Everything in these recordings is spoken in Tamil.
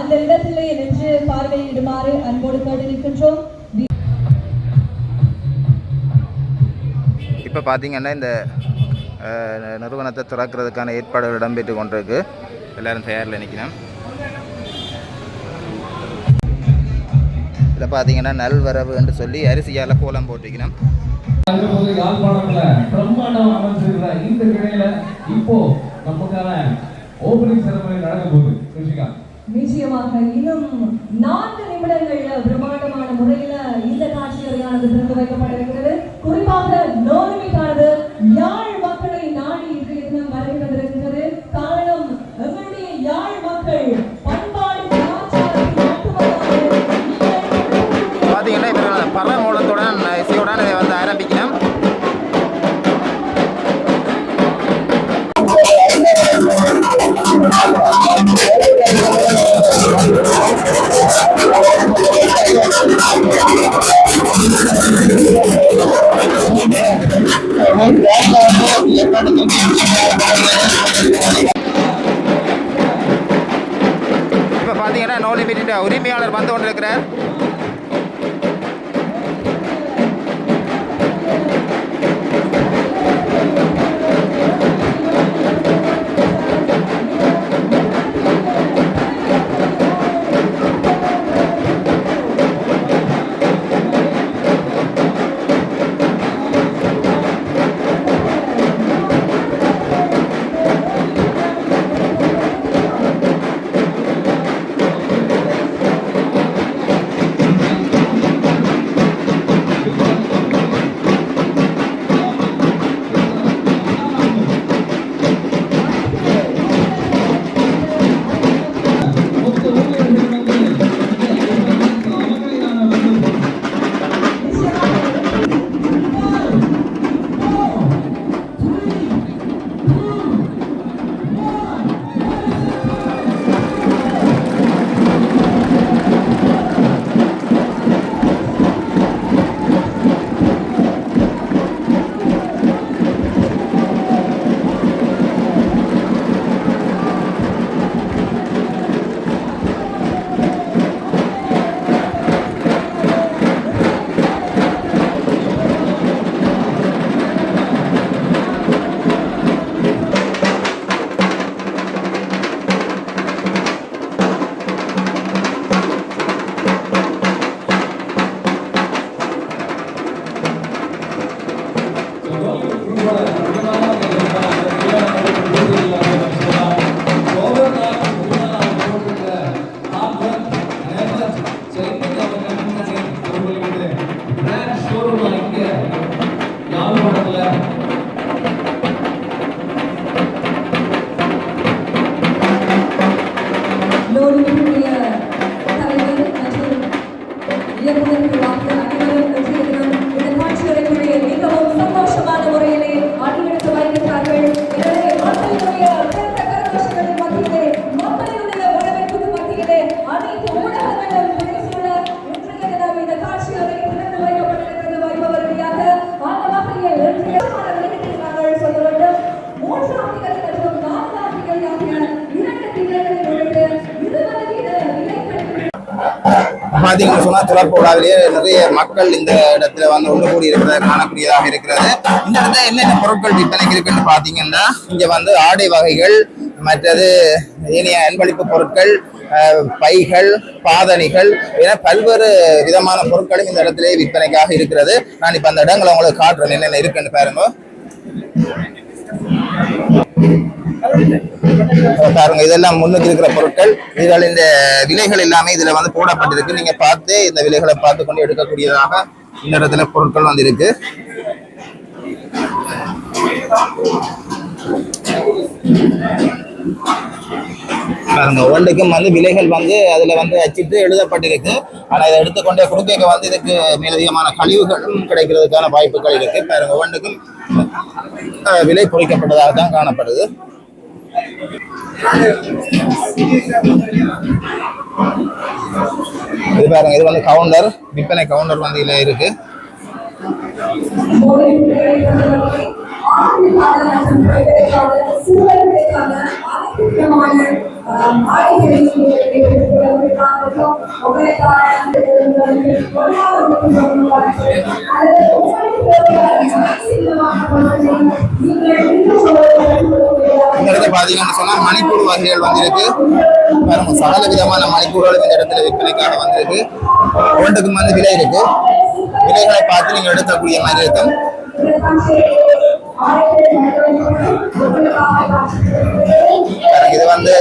அந்த இடத்திலே நின்று பார்வையிடுமாறு அன்போடு கேட்டிருக்கின்றோம். இப்போ பார்த்தீங்கன்னா இந்த நிறுவனத்தை திறக்கிறதுக்கான ஏற்பாடுகள் இடம்பெற்று கொண்டிருக்கு. எல்லாரும் தயாரில் நிற்கணும் இதில் பார்த்தீங்கன்னா நல்வரவு என்று சொல்லி அரிசியால் கோலம் போட்டிக்கணும் அங்கிருந்து யாழ்ப்பாணத்துல பிரம்மாண்டம் அமைச்சிருக்கிற இந்த கடையில இப்போ நமக்கான ஓபனிங் செரமனி நடக்க போகுது. ரிஷிகா. நிச்சயமாக இன்னும் நான்கு நிமிடங்கள்ல பிரம்மாண்டமான முறையில இந்த காட்சி திறந்து வைக்கப்பட இருக்கிறது குறிப்பாக நோய் இப்போ பார்த்தீங்கன்னா நோ லிமிட் உரிமையாளர் வந்து கொண்டிருக்கிறார். பார்த்தீங்கன்னு சொன்னால் நிறைய மக்கள் இந்த இடத்துல வந்து ஒன்று கூடி இருக்கிறத காணக்கூடியதாக இருக்கிறது. இந்த இடத்துல என்னென்ன பொருட்கள் விற்பனைக்கு இருக்குன்னு பார்த்தீங்கன்னா இங்கே வந்து ஆடை வகைகள் மற்றது இனிய அன்பளிப்பு பொருட்கள் பைகள் பாதணிகள் என பல்வேறு விதமான பொருட்களும் இந்த இடத்துல விற்பனைக்காக இருக்கிறது. நான் இப்போ அந்த இடங்களை உங்களுக்கு காட்டுறேன் என்னென்ன இருக்குன்னு பாருங்க. பாருங்க இதெல்லாம் முன்னுக்கு இருக்கிற பொருட்கள். இதில் இந்த விலைகள் எல்லாமே இதுல வந்து போடப்பட்டிருக்கு. நீங்க பார்த்து இந்த விலைகளை பார்த்து கொண்டு எடுக்கக்கூடியதாக இந்த இடத்துல பொருட்கள் வந்து இருக்கு பாருங்க ஒன்றுக்கும் வந்து விலைகள் வந்து அதுல வந்து அச்சிட்டு எழுதப்பட்டிருக்கு. ஆனா இதை எடுத்துக்கொண்டே கொடுக்க வந்து இதுக்கு மேலதிகமான கழிவுகளும் கிடைக்கிறதுக்கான வாய்ப்புகள் இருக்கு. பாருங்க ஒன்றுக்கும் விலை பொறிக்கப்பட்டதாக தான் காணப்படுது. இது பாருங்க இது வந்து கவுண்டர் விற்பனை கவுண்டர் வந்து இதில் இருக்கு. மொழிகளை பொறுத்தவரை ஆண்களுக்கான மற்றும் இந்த இடத்துல பாத்தீங்கன்னு சொன்னா வகைகள் வந்திருக்கு. பாருங்க சகல விதமான மணிப்பூர்கள் இந்த இடத்துல விற்பனைக்காக வந்திருக்கு. ஒன்றுக்கு வந்து விலை இருக்கு. விலைகளை பார்த்து நீங்க எடுக்கக்கூடிய மாதிரி இருக்கும். இது வந்து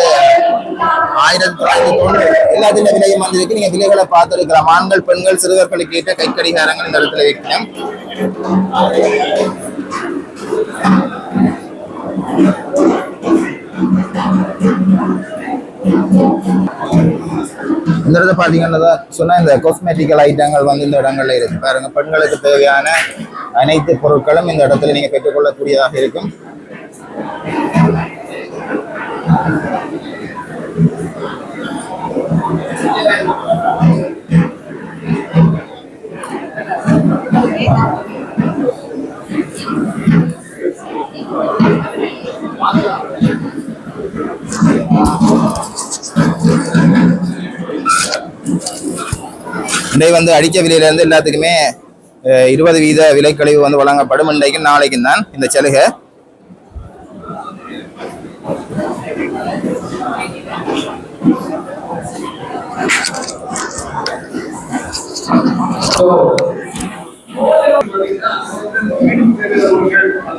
ஆயிரத்தி தொள்ளாயிரத்தி தொண்ணூறு. எல்லா விலையும் வந்திருக்கு நீங்க விலைகளை பார்த்து ஆண்கள் பெண்கள் சிறுவர்களுக்கு ஏற்ற கைக்கடிகாரங்கள் இந்த இடத்துல விற்கலாம் இந்த இடத்துல பாத்தீங்கன்னா சொன்னா இந்த காஸ்மெட்டிக்கல் ஐட்டங்கள் வந்து இந்த இடங்கள்ல இருக்கு. பாருங்க பெண்களுக்கு தேவையான அனைத்து பொருட்களும் இந்த இடத்துல நீங்கள் பெற்றுக்கொள்ளக்கூடியதாக இருக்கும். இன்றைக்கு வந்து அடிக்க விலையிலேருந்து எல்லாத்துக்குமே இருபது வீத விலைக்கழிவு வந்து வழங்கப்படும். இன்றைக்கும் நாளைக்கும் தான் இந்த சலுகை.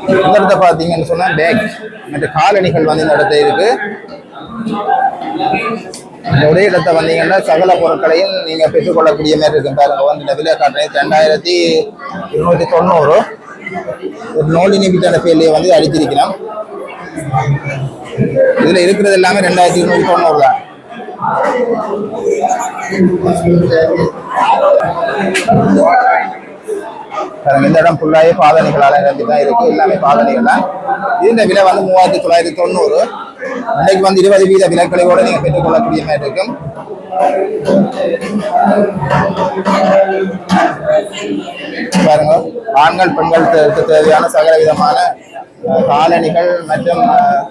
இந்த இடத்த பார்த்தீங்கன்னு சொன்னா பேக் மற்ற காலணிகள் வந்து இந்த இடத்துல இருக்கு. ஒரே இடத்தை வந்தீங்கன்னா சகல பொருட்களையும் நீங்க பெற்றுக்கொள்ளக்கூடிய மாதிரி இருக்கும் பாருங்க. வந்து இந்த விலை காட்டுறது ரெண்டாயிரத்தி இருநூத்தி தொண்ணூறு. ஒரு நோலினி விட்டான பேர்லயே வந்து அடிச்சிருக்கிறோம் இதுல இருக்கிறது எல்லாமே ரெண்டாயிரத்தி இருநூத்தி தொண்ணூறு தான். பாருங்க இந்த இடம் ஃபுல்லாவே பாதனைகளால் நிரம்பி தான் இருக்கு எல்லாமே பாதணிகள் தான் இந்த விலை வந்து மூவாயிரத்தி தொள்ளாயிரத்தி தொண்ணூறு. இன்னைக்கு வந்து இருபது வீத விலைக்கழிவோட நீங்கள் பெற்றுக்கொள்ளக்கூடிய மாதிரி இருக்கும். பாருங்க ஆண்கள் பெண்களுக்கு தேவையான சகல விதமான காலணிகள் மற்றும் அஹ்,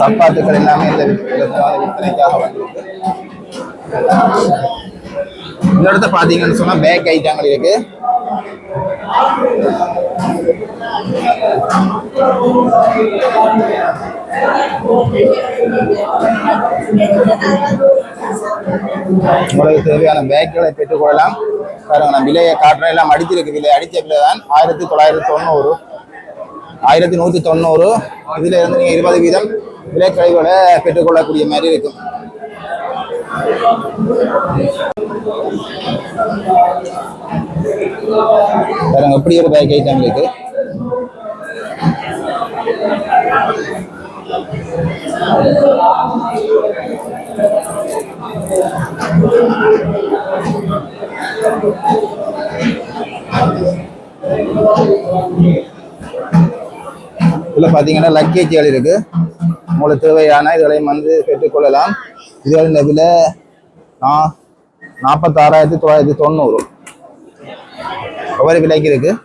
சப்பாத்துக்கள் எல்லாமே இந்த விற்பனைக்காக வந்திருக்கு. இந்த இடத்த பாத்தீங்கன்னு சொன்னா பேக் ஐட்டங்கள் இருக்கு. உங்களுக்கு தேவையான பேக்குகளை பெற்றுக்கொள்ளலாம் பாருங்க நான் விலையை காட்டுறேன். எல்லாம் அடிச்சிருக்கு. விலை அடிச்ச விலை தான். ஆயிரத்தி தொள்ளாயிரத்தி தொண்ணூறு. ஆயிரத்தி நூத்தி தொண்ணூறு. இதுல இருந்து நீங்கள் இருபது வீதம் விலை கழிவுகளை பெற்றுக்கொள்ளக்கூடிய மாதிரி இருக்கும். பாருங்க எப்படி ஒரு பேக் ஐட்டம் இருக்கு. இதுல பாத்தீங்கன்னா லக்கேஜ்கள் இருக்கு. உங்களுக்கு தேவையான இதுகளையும் வந்து பெற்றுக்கொள்ளலாம். இதுவரை இந்த நான் நா- நாற்பத்தாறாயிரத்தி தொள்ளாயிரத்தி தொண்ணூறு. ஒவ்வொரு விலைக்கு இருக்கு?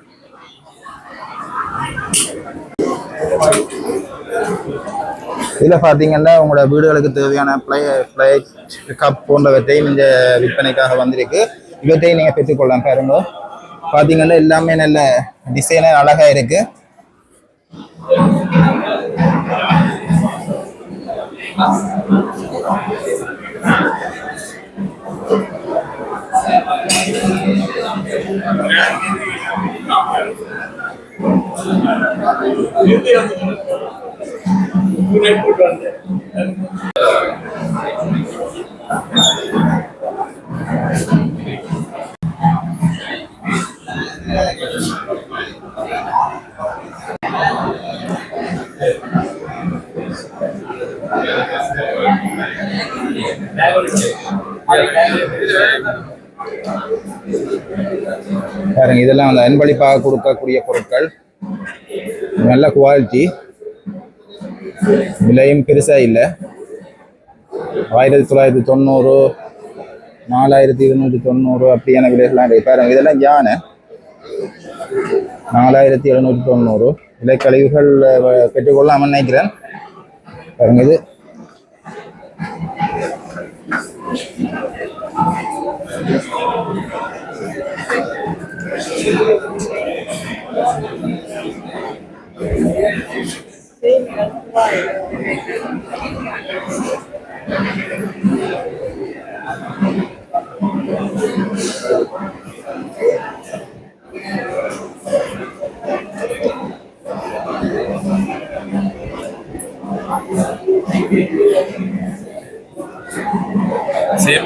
இதில் பார்த்தீங்கன்னா உங்களோட வீடுகளுக்கு தேவையான பிளே பிளேட் கப் போன்றவற்றை இந்த விற்பனைக்காக வந்திருக்கு. இவற்றையும் நீங்கள் பெற்றுக்கொள்ளலாம் பாருங்க. பார்த்தீங்கன்னா எல்லாமே நல்ல டிசைனாக அழகாக இருக்கு. போட்டு வந்தேன் பாருங்க இதெல்லாம் அந்த அன்பளிப்பாக கொடுக்கக்கூடிய பொருட்கள். நல்ல குவாலிட்டி விலையும் பெருசா இல்லை. ஆயிரத்தி தொள்ளாயிரத்தி தொண்ணூறு நாலாயிரத்தி இருநூற்றி தொண்ணூறு அப்படியான விலைகள்லாம் இருக்கு. பாருங்க இதெல்லாம் யானை? நாலாயிரத்தி எழுநூற்றி தொண்ணூறு. விலை கழிவுகள் பெற்றுக்கொள்ளாமல் நினைக்கிறேன். பாருங்க இது Same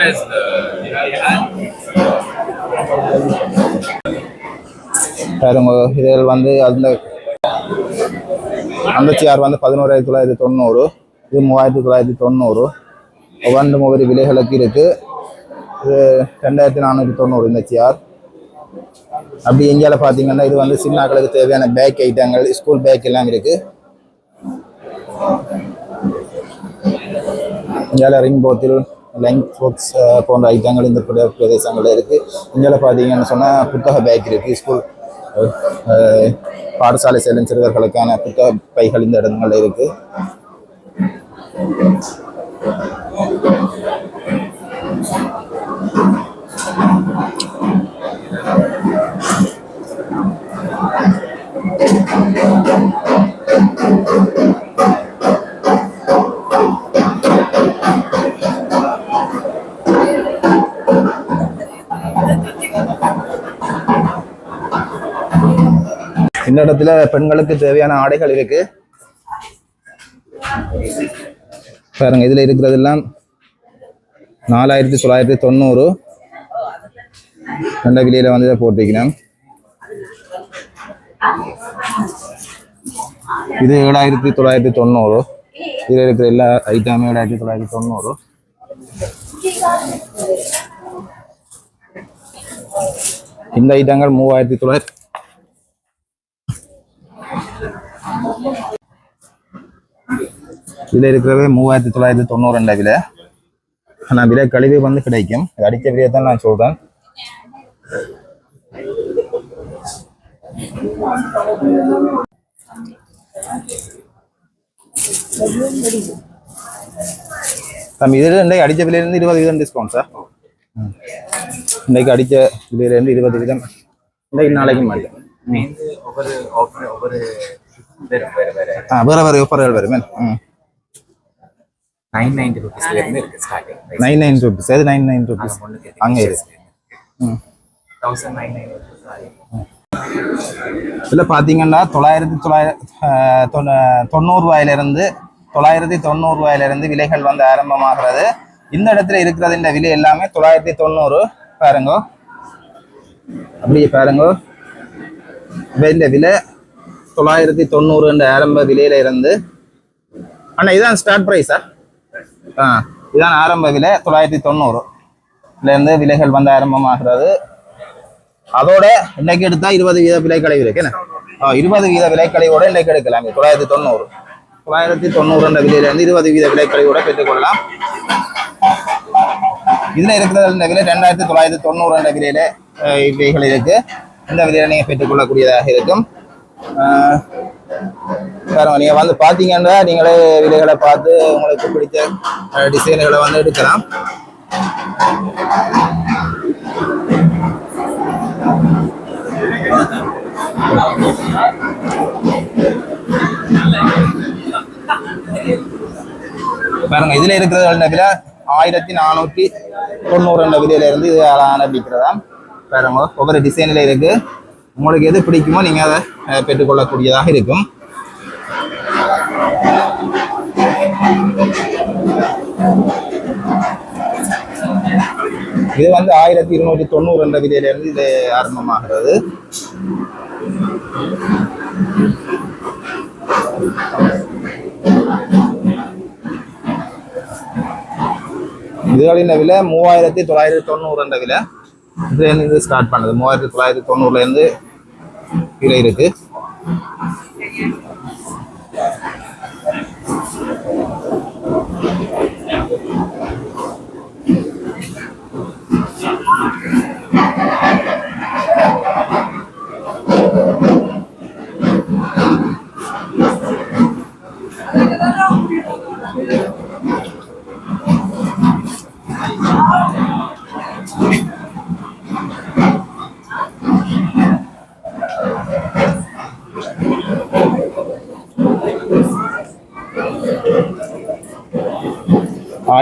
as the பாருங்க இதில் வந்து அந்த அந்த சேர் வந்து பதினோராயிரத்தி தொள்ளாயிரத்தி தொண்ணூறு. இது மூவாயிரத்தி தொள்ளாயிரத்தி தொண்ணூறு. ஒவ்வொன்று ஒவ்வொரு விலைகளுக்கு இருக்கு. இது ரெண்டாயிரத்தி நானூற்றி தொண்ணூறு இந்த சேர் அப்படி இந்தியாவில் பார்த்தீங்கன்னா இது வந்து சின்னாக்களுக்கு தேவையான பேக் ஐட்டங்கள் ஸ்கூல் பேக் எல்லாம் இருக்கு. இந்தியாவில் ரிங் போத்தில் லெங்க் பாக்ஸ் போன்ற ஐட்டங்கள் இந்த பிரதேசங்களில் பிரதேசங்கள்ல இருக்கு. இந்தியாவில் பார்த்தீங்கன்னு சொன்னால் புத்தக பேக் இருக்கு ஸ்கூல் பாடசாலை செல்லும் சிறுவர்களுக்கான புத்தக பைகள் இந்த இடங்கள்ல இருக்கு. இந்த இடத்துல பெண்களுக்கு தேவையான ஆடைகள் இருக்கு. பாருங்க இதுல இருக்கிறதெல்லாம் நாலாயிரத்தி தொள்ளாயிரத்தி தொண்ணூறு. ரெண்ட கிளியில வந்து இதை போட்டிருக்கிறேன். இது ஏழாயிரத்தி தொள்ளாயிரத்தி தொண்ணூறு. இதில் இருக்கிற எல்லா ஐட்டமும் ஏழாயிரத்தி தொள்ளாயிரத்தி தொண்ணூறு. இந்த ஐட்டங்கள் மூவாயிரத்தி தொள்ளாயிரத்தி இதில் இருக்கிறவே மூவாயிரத்தி தொள்ளாயிரத்தி தொண்ணூறு ரெண்டா விலை ஆனால் விலை கழிவு வந்து கிடைக்கும். அடித்த விலையை தான் நான் சொல்கிறேன் தம்பி இதில் இன்றைக்கு அடித்த விலையிலேருந்து இருபது வீதம் டிஸ்கவுண்ட் சார். இன்றைக்கு அடித்த விலையிலேருந்து இருபது வீதம். இன்றைக்கு நாளைக்கு மாதிரி ஒவ்வொரு ஆஃபர் ஒவ்வொரு வேற வேற வேற. ஆ வேறு வேறு ஆஃபர்கள் வருமே. நைன் நைன்டி ருபீஸ்ல இருந்து இருக்கு ஸ்டார்டிங் நைன் நைன் ருபீஸ் அது நைன் நைன் ருபீஸ் அங்கே இருக்கு தௌசண்ட் நைன் நைன் இதில் பார்த்தீங்கன்னா தொள்ளாயிரத்தி தொள்ளாயிரத்தி தொண்ணூறு ரூபாயிலிருந்து தொள்ளாயிரத்தி தொண்ணூறு ரூபாயிலிருந்து விலைகள் வந்து ஆரம்பமாகிறது. இந்த இடத்துல இருக்கிறது இந்த விலை எல்லாமே தொள்ளாயிரத்தி தொண்ணூறு. பாருங்க. அப்படியே பாருங்க. இந்த விலை தொள்ளாயிரத்தி தொண்ணூறு என்ற ஆரம்ப விலையில இருந்து. அண்ணா இதான் ஸ்டார்ட் ப்ரைஸா ஆ? இதான் ஆரம்ப விலை தொள்ளாயிரத்தி தொண்ணூறு. இருந்து விலைகள் வந்து ஆரம்பமாகிறது. அதோட இன்னைக்கு எடுத்தால் இருபது வீத விலைக்கழிவு இருக்கு என்ன? ஆ, இருபது வீத விலைக்கழிவோட இன்னைக்கு எடுக்கலாம். தொள்ளாயிரத்தி தொண்ணூறு. தொள்ளாயிரத்தி தொண்ணூறு விலையிலேருந்து இருந்து இருபது வீத விலைக்கழிவோட பெற்றுக்கொள்ளலாம். இதுல இருக்கிறது இந்த விலை ரெண்டாயிரத்தி தொள்ளாயிரத்தி தொண்ணூறுன்ற விலையில இவைகள் இருக்கு. இந்த விலையில நீங்க பெற்றுக்கொள்ளக்கூடியதாக இருக்கும். பாருங்க நீங்க வந்து பாத்தீங்கன்னா நீங்களே விலைகளை பார்த்து உங்களுக்கு பிடிச்ச டிசைன்களை வந்து எடுக்கலாம். பாருங்க இதுல இருக்கிறது என்ன விலை ஆயிரத்தி நானூற்றி தொண்ணூறு என்ற விலையில இருந்து இது ஆரம்பிக்கிறதா? பாருங்க ஒவ்வொரு டிசைன்ல இருக்கு. உங்களுக்கு எது பிடிக்குமோ நீங்கள் அதை பெற்றுக்கொள்ளக்கூடியதாக இருக்கும். இது வந்து ஆயிரத்தி இருநூற்றி தொண்ணூறு என்ற விதையிலிருந்து இது ஆரம்பமாகிறது. இதுகளின் விலை மூவாயிரத்தி தொள்ளாயிரத்தி தொண்ணூறு என்ற விலை. இதுலேருந்து இது ஸ்டார்ட் பண்ணுது. மூவாயிரத்தி தொள்ளாயிரத்தி தொண்ணூறுல இருந்து விலை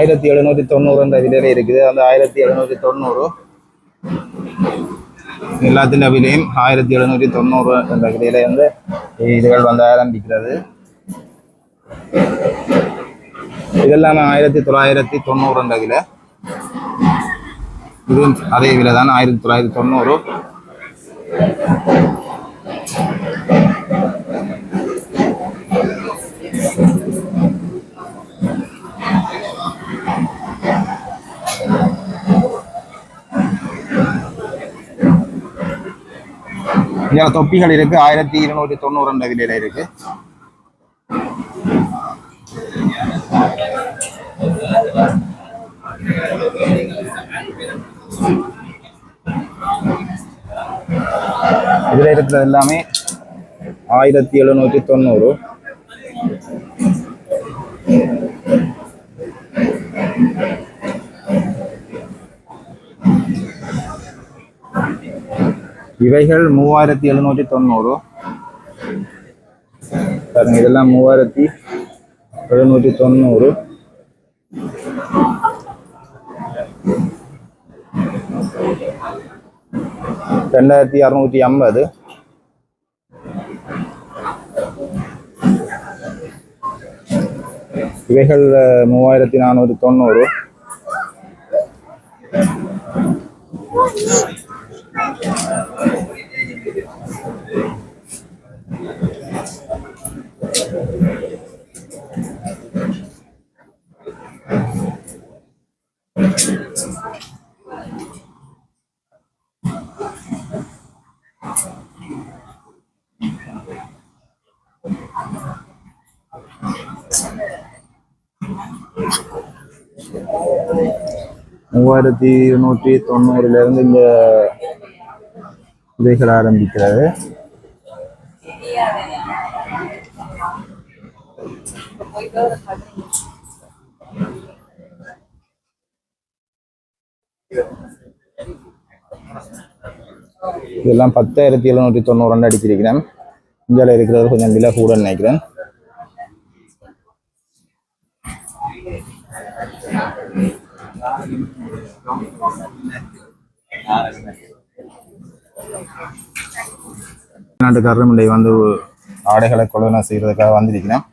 ஆயிரத்தி எழுநூற்றி தொண்ணூறுன்ற விலையில இருக்குது. அந்த ஆயிரத்தி எழுநூற்றி தொண்ணூறு எல்லாத்தின் விலையும் ஆயிரத்தி எழுநூற்றி தொண்ணூறு என்ற விலையில வந்து இதுகள் வந்து ஆரம்பிக்கிறது. இதெல்லாம் ஆயிரத்தி தொள்ளாயிரத்தி தொண்ணூறு என்ற விலை. இதுவும் அதே விலை தான் ஆயிரத்தி தொள்ளாயிரத்தி தொண்ணூறு. இங்க தொப்பிகள் இருக்கு ஆயிரத்தி இருநூற்றி தொண்ணூறு ரெண்டு விலையில் இருக்கு. இதுல இருக்கிறது எல்லாமே ஆயிரத்தி எழுநூற்றி தொண்ணூறு. இவைகள் மூவாயிரத்தி எழுநூற்றி தொண்ணூறு. பாருங்க இதெல்லாம் மூவாயிரத்தி எழுநூற்றி தொண்ணூறு. ரெண்டாயிரத்தி அறுநூற்றி ஐம்பது. இவைகள் மூவாயிரத்தி நானூற்றி தொண்ணூறு. மூவாயிரத்தி இருநூற்றி தொண்ணூறுல இருந்து இந்த விதைகள் ஆரம்பிக்கிறது இதெல்லாம் பத்தாயிரத்தி எழுநூற்றி தொண்ணூறு ரெண்டு அடிச்சிருக்கிறேன். இந்தியாவில் இருக்கிறது கொஞ்சம் விலை கூட நினைக்கிறேன். நாட்டு கருமண்டை வந்து ஆடைகளை கொள்வன செய்யறதுக்காக வந்திருக்கிறேன்.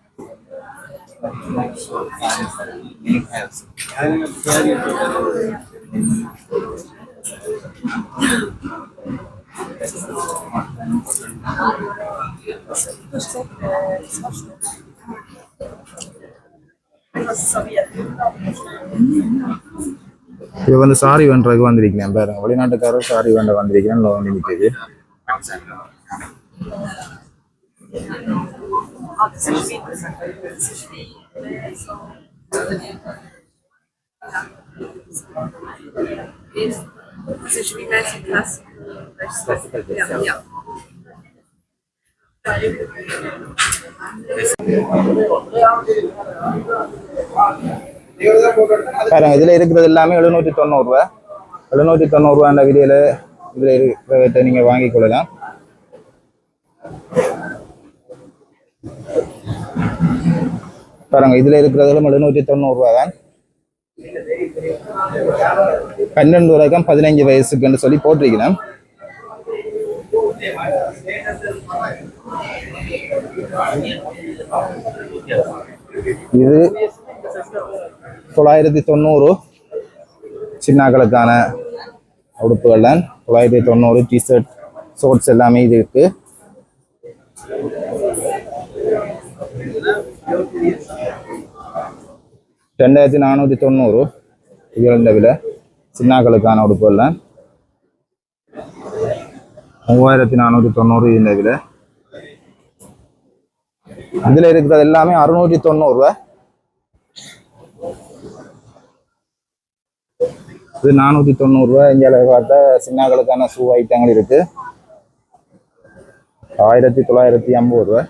இது வந்து சாரி வேண்டுறதுக்கு வந்திருக்கிறேன் பாருங்க வெளிநாட்டுக்காரர் சாரி வேண்ட வந்திருக்கிறேன் லோன் நிற்குது Sich wie? Ja, ja. பாருங்க இதுல இருக்கிறது எல்லாமே எழுநூற்றி தொண்ணூறு ரூபா எழுநூற்றி தொண்ணூறு ரூபான்ற விலையில இதுல இருக்கிறத நீங்க வாங்கிக் கொள்ளலாம். பாருங்க இதுல இருக்கிறதுலும் எழுநூற்றி தொண்ணூறு ரூபா தான். பன்னெண்டு வரைக்கும் பதினஞ்சு வயசுக்குன்னு சொல்லி போட்டிருக்கிறேன். இது தொள்ளாயிரத்தி தொண்ணூறு சின்னாக்களுக்கான உடுப்புகள் தான் தொள்ளாயிரத்தி தொண்ணூறு டிஷர்ட் ஷோர்ட்ஸ் எல்லாமே இது இருக்கு. ரெண்டாயிரத்தி நானூற்றி தொண்ணூறு உயர்ந்த விலை சின்னாக்களுக்கான உடுப்புகள் தான் மூவாயிரத்தி நானூற்றி தொண்ணூறு இந்த விலை. இதில் இருக்கிறது எல்லாமே அறுநூற்றி தொண்ணூறு இது நானூற்றி தொண்ணூறுரூவா இந்தியாவில் பார்த்தா சின்னாக்களுக்கான ஷூ ஐட்டங்கள் இருக்கு. ஆயிரத்தி தொள்ளாயிரத்தி ஐம்பது ரூபா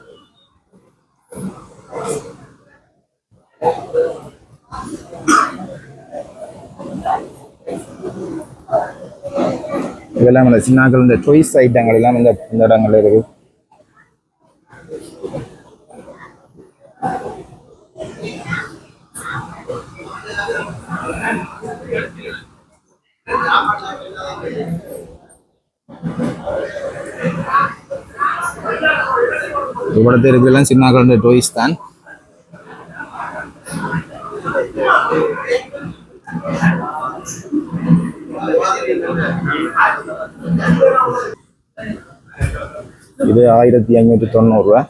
இதெல்லாம் இந்த சின்னாக்கள் இந்த சாய்ஸ் ஐட்டங்கள் எல்லாம் இந்த இந்த இடங்கள்ல இருக்கு. இவ்வளவு இருக்கிறதெல்லாம் சின்ன குழந்தை டோய்ஸ் தான் இது ஆயிரத்தி ஐநூற்றி தொண்ணூறுரூவா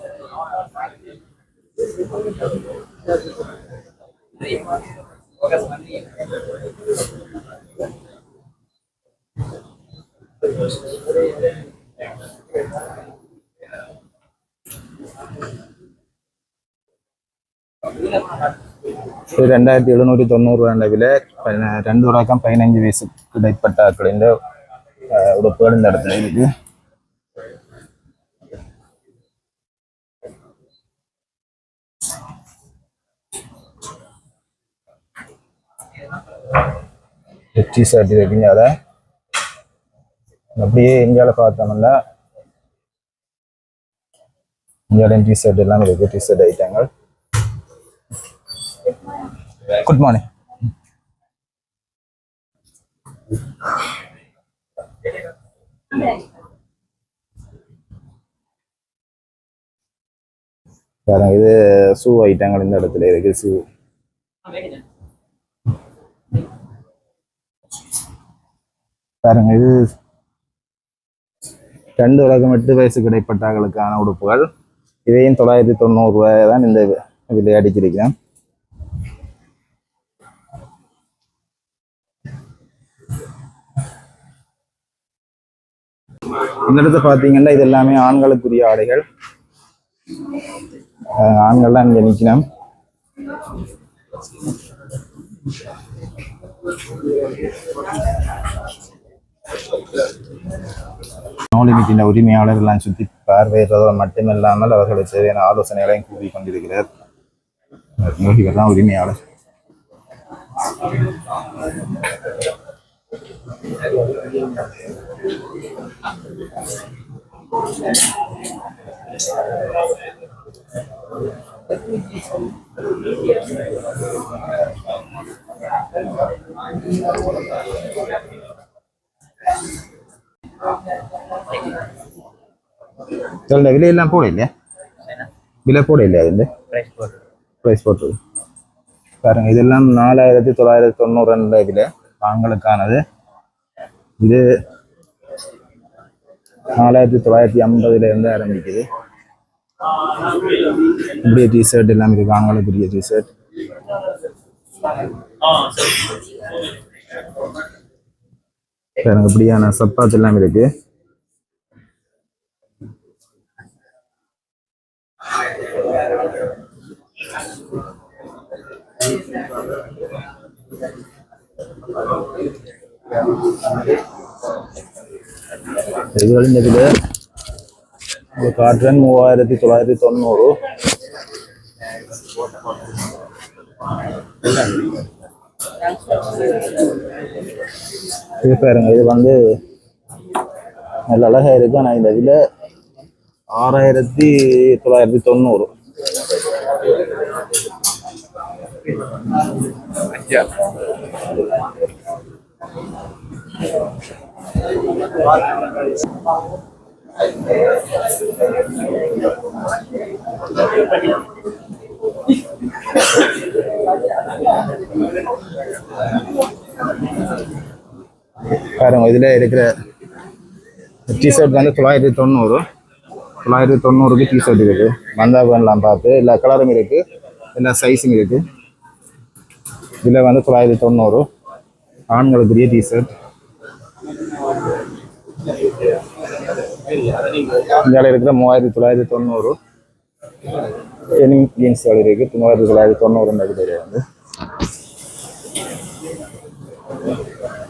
Thank you. இது ரெண்டாயிரத்தி எழுநூற்றி தொண்ணூறு ரூபாய் விலை பதின- ரெண்டு ரூபாய்க்கும் பதினஞ்சு வயசுக்கு இடைப்பட்ட ஆட்களின் உடுப்புகள் இந்த இடத்துல இருக்கு. டி ஷர்ட் இருக்குங்க அதை அப்படியே இந்தியாவில் பார்த்தோம்னா இந்தியாவின் டி ஷர்ட் எல்லாம் இருக்கு டி ஷர்ட் ஐட்டங்கள். குட் மார்னிங் பாருங்க இது ஷூ ஐட்டங்கள் இந்த இடத்துல இருக்கு ஷூ பாருங்க இது ரெண்டு உலகம் எட்டு வயசுக்கு இடைப்பட்டவர்களுக்கான உடுப்புகள் இதையும் தொள்ளாயிரத்தி தொண்ணூறு ரூபாய் தான் இந்த விலை அடிச்சிருக்கிறேன் இந்த இடத்துல பார்த்தீங்கன்னா இது எல்லாமே ஆண்களுக்குரிய ஆடைகள். ஆண்கள்லாம் இங்கே நிற்கணும் நோலிமிட்டின் உரிமையாளர் எல்லாம் சுற்றி பார்வையிடுறதோடு மட்டுமில்லாமல் அவர்களுக்கு தேவையான ஆலோசனைகளையும் கூறி கொண்டிருக்கிறார். இவர் தான் உரிமையாளர். போட இல்லையா விலை போட இல்லையா அதில் ப்ரைஸ் போட்டு பாருங்க இதெல்லாம் நாலாயிரத்தி தொள்ளாயிரத்தி தொண்ணூறு ரெண்டு விலை ஆண்களுக்கானது இது நாலாயிரத்தி தொள்ளாயிரத்தி ஐம்பதுல இருந்து ஆரம்பிக்குது. இப்படியே டிஷர்ட் எல்லாம் இருக்கு ஆண்களுக்குரிய டிஷர்ட் பாருங்க இப்படியான சப்பாத்து எல்லாம் இருக்கு. இதுகள் இந்த விலை ஒரு காட்டுறேன் மூவாயிரத்தி தொள்ளாயிரத்தி தொண்ணூறு இது பாருங்க இது வந்து நல்ல அழகா இருக்கு ஆனால் இந்த விலை ஆறாயிரத்தி தொள்ளாயிரத்தி தொண்ணூறு பாருங்க இதுல இருக்கிற டிஷர்ட் வந்து தொள்ளாயிரத்தி தொண்ணூறு. தொள்ளாயிரத்தி தொண்ணூறுக்கு டிஷர்ட் இருக்கு வந்தாபன்லாம் பார்த்து எல்லா கலரும் இருக்கு எல்லா சைஸும் இருக்கு. இதில் வந்து தொள்ளாயிரத்தி தொண்ணூறு. ஆண்களுக்குரிய டிஷர்ட் இந்த விலை இருக்கிற மூவாயிரத்தி தொள்ளாயிரத்தி தொண்ணூறு எனிங் ஜீன்ஸ் விலை இருக்குது மூவாயிரத்தி தொள்ளாயிரத்தி தொண்ணூறுன்ற விலை வந்து.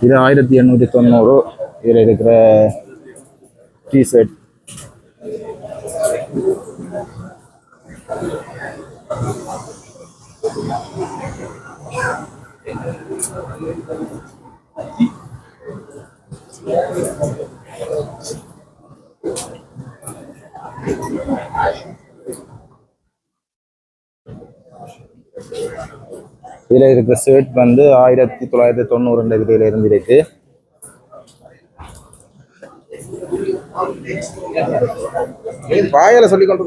இது ஆயிரத்தி எண்ணூற்றி தொண்ணூறு. இதில் இருக்கிற டிஷர்ட் Thank you. இதில் இருக்கிற ஷர்ட் வந்து ஆயிரத்தி தொள்ளாயிரத்தி தொண்ணூறு ரெண்டு விலையில இருந்து இருக்கு. வாயால சொல்லி கொண்டு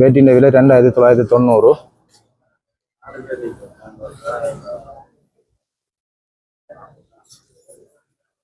வேட்டின் விலை ரெண்டாயிரத்தி தொள்ளாயிரத்தி தொண்ணூறு.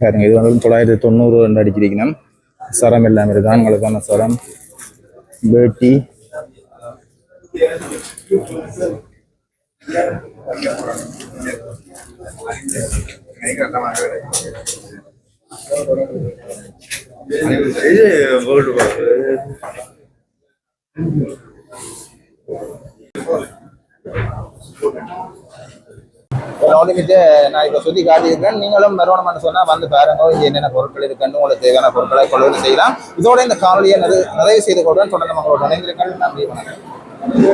பாருங்க இது வந்து தொள்ளாயிரத்தி தொண்ணூறு ரெண்டு அடிச்சிருக்கணும் சரம் எல்லாம் இருக்கு? ஆண்களுக்கான சரம். பேட்டி. இது வேர்ல்டு நான் இப்போ சொல்லி காட்டியிருக்கேன். நீங்களும் வரணும்னு சொன்னா வந்து பாருங்க இங்கே என்னென்ன பொருட்கள் இருக்குன்னு உங்களுக்கு தேவையான பொருட்களை கொள்வது செய்யலாம். இதோட இந்த காணொலியை நிறைவு செய்து கொள்வேன் தொடர்ந்து மக்களோட இணைந்திருங்கள். நன்றி வணக்கம்.